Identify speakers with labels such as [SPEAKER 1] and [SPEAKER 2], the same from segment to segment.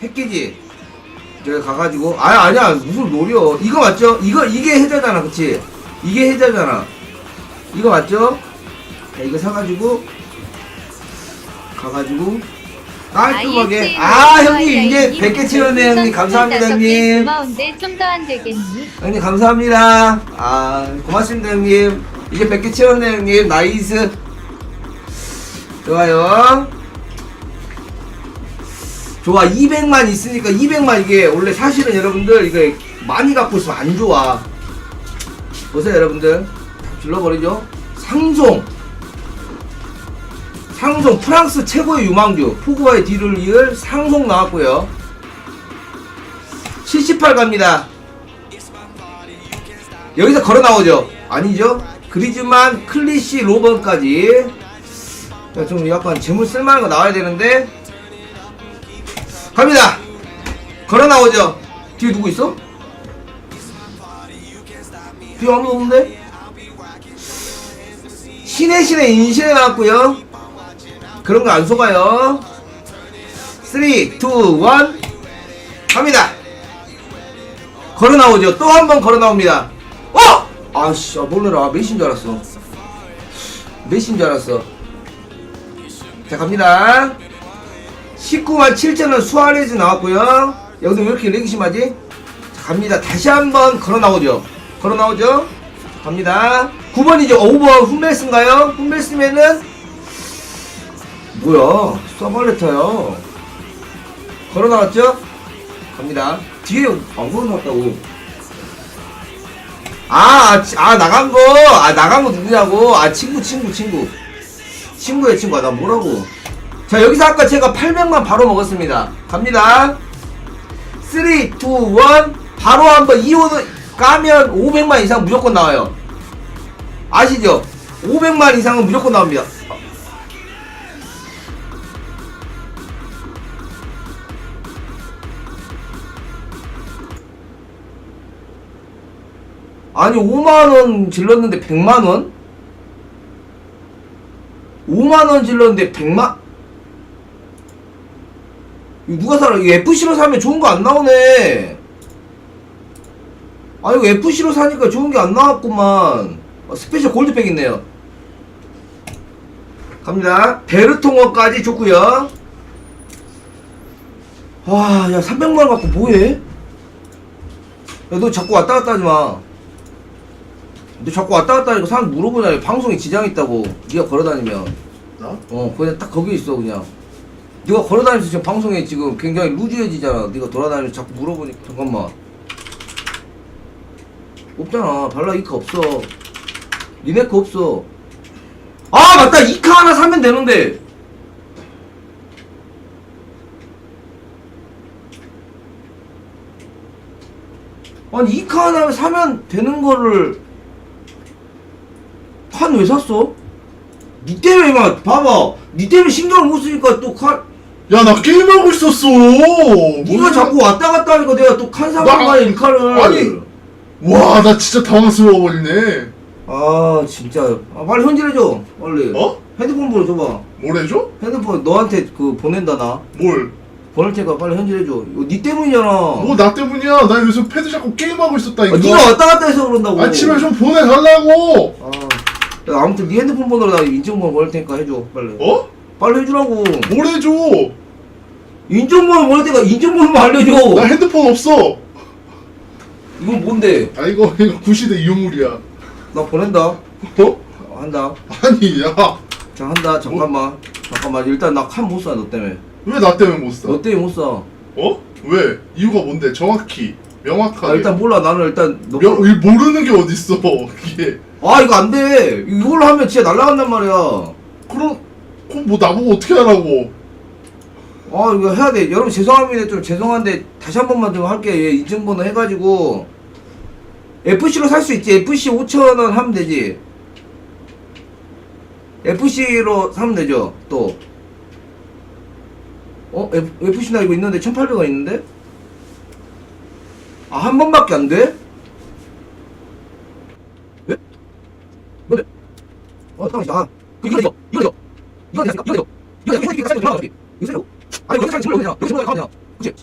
[SPEAKER 1] 패키지. 저기 가가지고 아 아니야 무슨 노려 이거 맞죠? 이거 이게 해자잖아 그치? 이게 해자잖아. 이거 맞죠? 자, 이거 사가지고 가가지고 깔끔하게. 아 형님 이제 100개 채웠네 형님. 감사합니다 형님.
[SPEAKER 2] 고마운데 좀 더 안 되겠니?
[SPEAKER 1] 형님 감사합니다. 아 고맙습니다 형님. 이제 100개 채웠네 형님. 나이스. 좋아요 좋아 200만 있으니까 200만 이게 원래 사실은 여러분들 이거 많이 갖고 있으면 안 좋아. 보세요 여러분들. 질러버리죠. 상송 상송 프랑스 최고의 유망주. 포그와의 뒤를 이을 상송 나왔고요. 78 갑니다. 여기서 걸어 나오죠. 아니죠? 그리즈만 클리시 로번까지. 자, 좀 약간 재물 쓸만한 거 나와야 되는데 갑니다. 걸어 나오죠. 뒤에 누구 있어? 뒤에 아무도 없는데? 신의 신의 인신에 나왔고요. 그런 거 안 속아요. 3, 2, 1 갑니다. 걸어 나오죠. 또 한 번 걸어 나옵니다. 어! 아씨 아, 놀래라. 메신 줄 알았어. 메신 줄 알았어. 자 갑니다 19만 7천원 수아레즈 나왔고요 여기도 왜 이렇게 렉이 심하지? 자, 갑니다 다시 한번 걸어 나오죠 걸어 나오죠 자, 갑니다 9번이죠 오버 훈멜스인가요? 훈멜스면은 뭐야 서발레타요 걸어 나왔죠? 갑니다 뒤에 안 걸어 나왔다고 아, 치- 아 나간 거, 아 나간 거 누구냐고? 아 친구, 친구, 친구, 친구야 친구. 아, 나 뭐라고? 자 여기서 아까 제가 800만 바로 먹었습니다. 갑니다. 3, 2, 1 바로 한번 이호는 까면 500만 이상 무조건 나와요. 아시죠? 500만 이상은 무조건 나옵니다. 아니 5만원 질렀는데 100만원? 5만원 질렀는데 100만 이거 누가 살아? 이거 FC로 사면 좋은 거 안 나오네. 아 이거 FC로 사니까 좋은 게 안 나왔구만. 어, 스페셜 골드팩 있네요. 갑니다. 베르통어까지 좋고요. 와야 300만원 갖고 뭐해? 야 너 자꾸 왔다 갔다 하지마. 너 자꾸 왔다 갔다 하니까 사람 물어보냐. 방송에 지장 있다고. 네가 걸어다니면.
[SPEAKER 3] 나?
[SPEAKER 1] 어 그냥 딱 거기 있어 그냥 네가 걸어다니면서 지금 방송에 지금 굉장히 루즈해지잖아. 네가 돌아다니면서 자꾸 물어보니까. 잠깐만. 없잖아. 발라 이카 없어. 니네 거 없어. 아 맞다. 이카 하나 사면 되는데. 아니 이카 하나 사면 되는 거를 칸 왜 샀어? 니 때문에 막 봐봐. 니 때문에 신경을 못 쓰니까 또 칸
[SPEAKER 3] 야, 나 게임하고 있었어! 뭐야?
[SPEAKER 1] 자꾸 왔다 갔다 하니까 내가 또 칸 사는
[SPEAKER 3] 나-
[SPEAKER 1] 칸을
[SPEAKER 3] 아니. 와, 나 진짜 당황스러워 버리네.
[SPEAKER 1] 아 진짜 아, 빨리 현질해줘 빨리
[SPEAKER 3] 어?
[SPEAKER 1] 핸드폰 번호 줘봐
[SPEAKER 3] 뭘 해줘?
[SPEAKER 1] 핸드폰 너한테 그 보낸다 나
[SPEAKER 3] 뭘?
[SPEAKER 1] 보낼 테니까 빨리 현질해줘 이거 니 때문이잖아
[SPEAKER 3] 뭐, 나 때문이야. 나 여기서 패드 잡고 게임하고 있었다니까.
[SPEAKER 1] 아, 니가 왔다 갔다 해서 그런다고
[SPEAKER 3] 아침에 좀 보내달라고!
[SPEAKER 1] 아, 야, 아무튼 네 핸드폰 번호로 나 인증번호 보낼 테니까 해줘 빨리
[SPEAKER 3] 어?
[SPEAKER 1] 빨리 해주라고
[SPEAKER 3] 뭘 해줘?
[SPEAKER 1] 인증번호 보낼 인증번호 알려줘
[SPEAKER 3] 나 핸드폰 없어!
[SPEAKER 1] 이건 뭔데
[SPEAKER 3] 아, 이거, 이거 구시대 이용물이야.
[SPEAKER 1] 나 보낸다
[SPEAKER 3] 어?
[SPEAKER 1] 한다
[SPEAKER 3] 아니, 야.
[SPEAKER 1] 자 한다 잠깐만 잠깐만 일단 나 칸못쏴너 때문에
[SPEAKER 3] 왜나 때문에 못 써?
[SPEAKER 1] 너 때문에 못 쏴.
[SPEAKER 3] 어? 왜? 이유가 뭔데? 정확히. 명확하게.
[SPEAKER 1] 아 일단 몰라 나는 일단 너
[SPEAKER 3] 명, 이 모르는 게 어딨어, 이게.
[SPEAKER 1] 아 이거 안 돼 이걸로 하면 진짜 날라간단 말이야
[SPEAKER 3] 그럼, 그럼 뭐 나보고 어떻게 하라고?
[SPEAKER 1] 아 이거 해야 돼 여러분 죄송합니다 좀 죄송한데 다시 한 번만 좀 할게 얘 인증번호 해가지고 FC로 살 수 있지 FC 5천 원 하면 되지 FC로 사면 되죠 또 어? F, FC 나 이거 있는데 1800원 있는데? 아 한 번밖에 안 돼? 왜? 뭔데? 어 잠깐만 아 이거 이거 이거 이거 이거 이거 이거 이거 이거 이거 이거 이거 이거 이거 이거 이거 이거 아니 여기 사람 질러 그냥 여기 질러 가면 그냥 그치?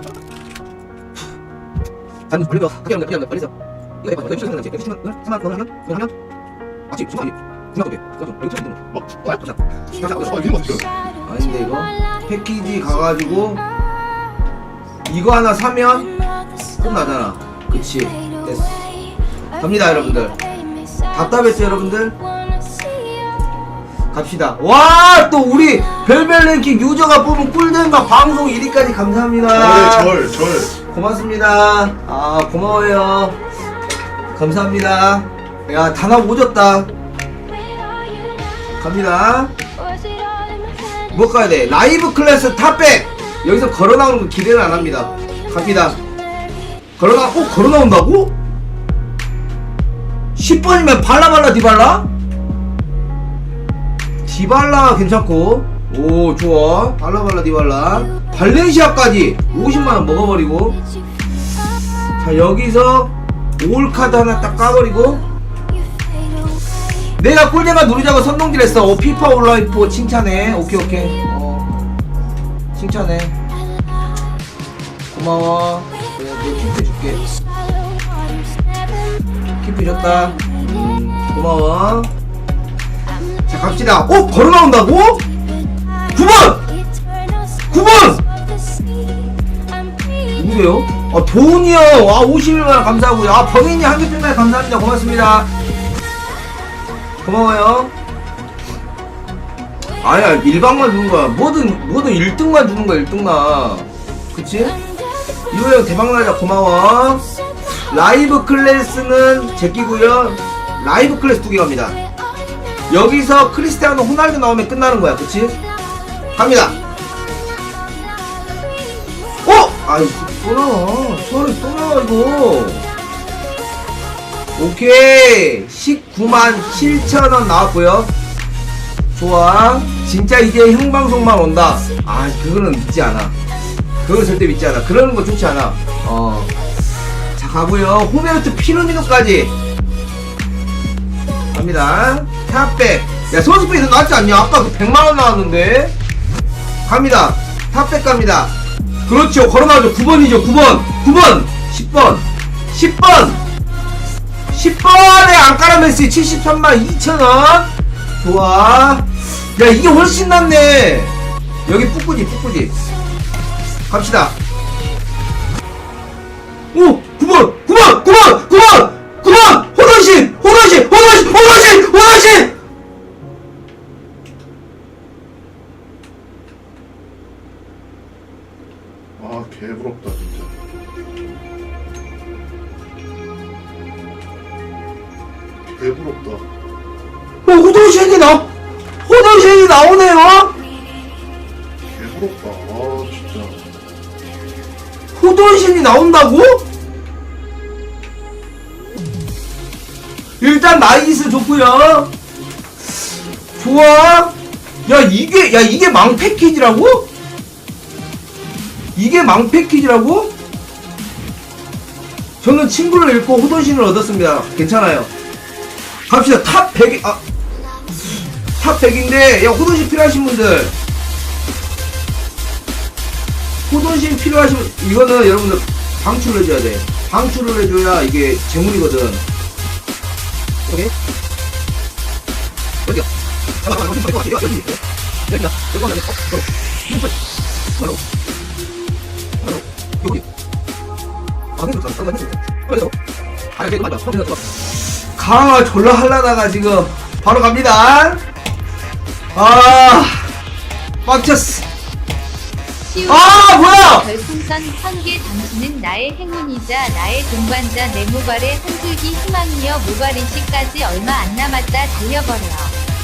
[SPEAKER 1] 잔 벌리고 하게 하면 그냥 벌리자. 이거 해봐 이거 시간 이렇게 치면 응? 하나 더 하면? 더 하면? 아치 중간이 중간 어깨 그거 좀 여기 치면
[SPEAKER 3] 어?
[SPEAKER 1] 어? 자. 자, 자,
[SPEAKER 3] 어, 이거 어떻게
[SPEAKER 1] 아닌데 이거? 패키지 가가지고 이거 하나 사면 끝나잖아. 그치? 됐어. 갑니다 여러분들. 답답했죠 여러분들 갑시다. 와 또 우리 별별 랭킹 유저가 뽑은 꿀잼과 방송 1위까지 감사합니다.
[SPEAKER 3] 절, 절, 절.
[SPEAKER 1] 고맙습니다. 아 고마워요. 감사합니다. 야 단합 오졌다. 갑니다. 뭐 가야 돼? 라이브 클래스 탑백. 여기서 걸어 나오는 거 기대는 안 합니다. 갑니다. 걸어 나 어? 걸어 나온다고? 10번이면 발라발라 디발라? 디발라 괜찮고? 오 좋아. 발라발라 디발라. 발렌시아까지 50만원 먹어버리고. 자 여기서 올 카드 하나 딱 까버리고. 내가 꿀잼만 누르자고 선동질 했어. 오 피파 온라이프 칭찬해. 오케이 오케이. 어. 칭찬해. 고마워. 내가 너 킵해 줄게. 킵해 줬다. 음, 고마워. 자 갑시다 어? 걸어 나온다고? 9번! 9번! 누구세요? 아 형! 아 51만원 감사하고요 아 범인이 한개평날 감사합니다 고맙습니다 고마워요 아니야 일방만 주는 거야 뭐든 뭐든 1등만 주는 거야 1등만 그치? 이호 형 대박나자 고마워 라이브 클래스는 제끼고요 라이브 클래스 두 개 갑니다 여기서 크리스티아노 호날두 나오면 끝나는 거야 그치? 갑니다. 어? 아이 또 나와. 수아레스 또 나와 이거. 오케이. 19만 7천원 나왔고요. 좋아. 진짜 이제 형방송만 온다. 아 그거는 믿지 않아. 그건 절대 믿지 않아. 그러는 거 좋지 않아. 어자 가고요. 호메르트 피르미노까지 갑니다. 탑백. 야 선수페이서 나왔지 않냐? 아까 그 100만원 나왔는데. 갑니다. 탑백 갑니다. 그렇죠. 걸어나오죠. 9번이죠. 9번. 9번. 10번. 10번. 10번에 안까라 메시 73만 2천원. 좋아. 야 이게 훨씬 낫네. 여기 뿌꾸지 뿌꾸지. 갑시다. 오 9번. 9번. 9번 9번
[SPEAKER 3] 개부럽다, 진짜. 개부럽다.
[SPEAKER 1] 어 호돈신이 나 호돈신이 나오네요
[SPEAKER 3] 개부럽다. 아, 진짜.
[SPEAKER 1] 호돈신이 나온다고? 일단 나이스 좋고요 좋아 야 이게 야 이게 망 패키지라고? 이게 망 패키지라고? 저는 친구를 잃고 호돈신을 얻었습니다 괜찮아요 갑시다 탑 100이 아, 탑 100인데 야 호돈신 필요하신 분들 호돈신 필요하신 분 이거는 여러분들 방출을 해줘야 돼 방출을 해줘야 이게 재물이거든 오케이 어디야 잠깐만 여기 여기 여기 여기 여기다 여기 하나 바로 바로 여기 아 근데 잠깐만 그래서 아 이게 맞아 강화 졸라 할라다가 지금 바로 갑니다 아 빡쳤어 아, 뭐야!
[SPEAKER 2] 별풍선 1000개 당신은 나의 행운이자 나의 동반자 내 모발의 한 줄기 희망이여 모발이식까지 얼마 안 남았다 달려버려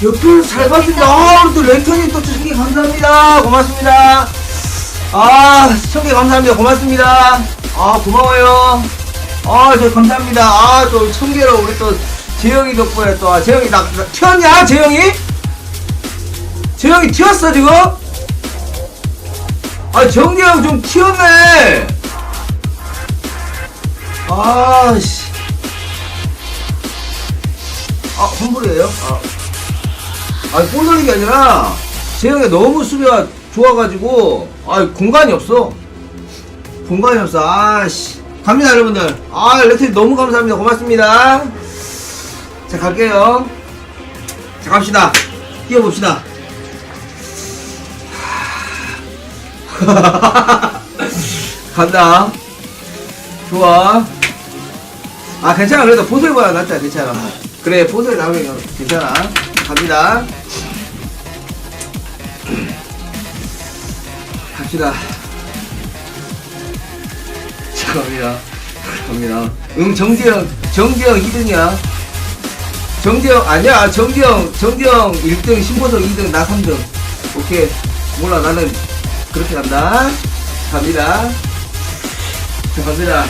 [SPEAKER 1] 옆을 잘 봤습니다. 아, 또 랜턴이 또 시청해 감사합니다. 고맙습니다. 아, 시청해 감사합니다. 고맙습니다. 아, 고마워요. 아, 저 감사합니다. 아, 또 청개로 우리 또 재영이 덕분에 또, 아, 재영이 나, 나 튀었냐? 재영이? 재영이 튀었어, 지금? 아, 정기 형좀 튀었네. 아, 씨. 아, 환불이에요? 아. 아니 볼 돌린 게 아니라 재영이 너무 수비가 좋아가지고 아 공간이 없어 공간이 없어. 아씨. 갑니다, 여러분들. 아, 레트 너무 감사합니다. 고맙습니다. 자, 갈게요. 자, 갑시다. 뛰어봅시다. 간다. 좋아. 아, 괜찮아. 그래도 보슬보다 낫잖아. 괜찮아. 그래, 보슬 나오면 괜찮아. 갑니다. 갑시다. 자, 갑니다. 갑니다. 응, 정지영, 정지영 2등이야. 정지영, 아니야. 정지영, 정지영 1등, 신보석 2등, 나 3등. 오케이. 몰라, 나는 그렇게 간다. 갑니다. 자, 갑니다.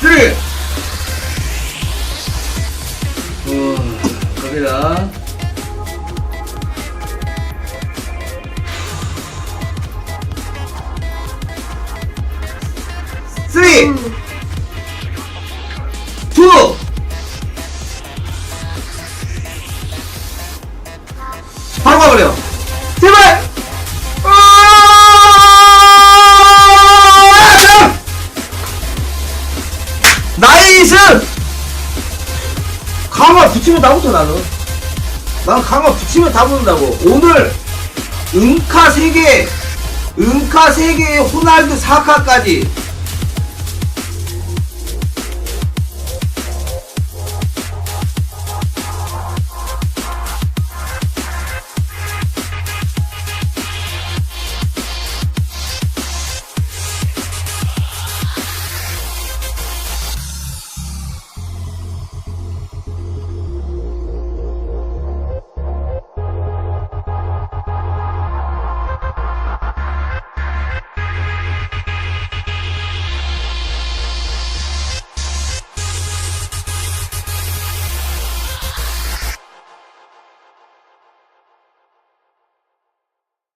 [SPEAKER 1] 3! 어, 갑니다. 쓰리 투 바로 가버려. 제발! 아! 나이스! 강화 붙이면 다 붙어 나는 난 강화 붙이면 다 붙는다고. 오늘 음카 3개 음카 3개에 호날두 4카까지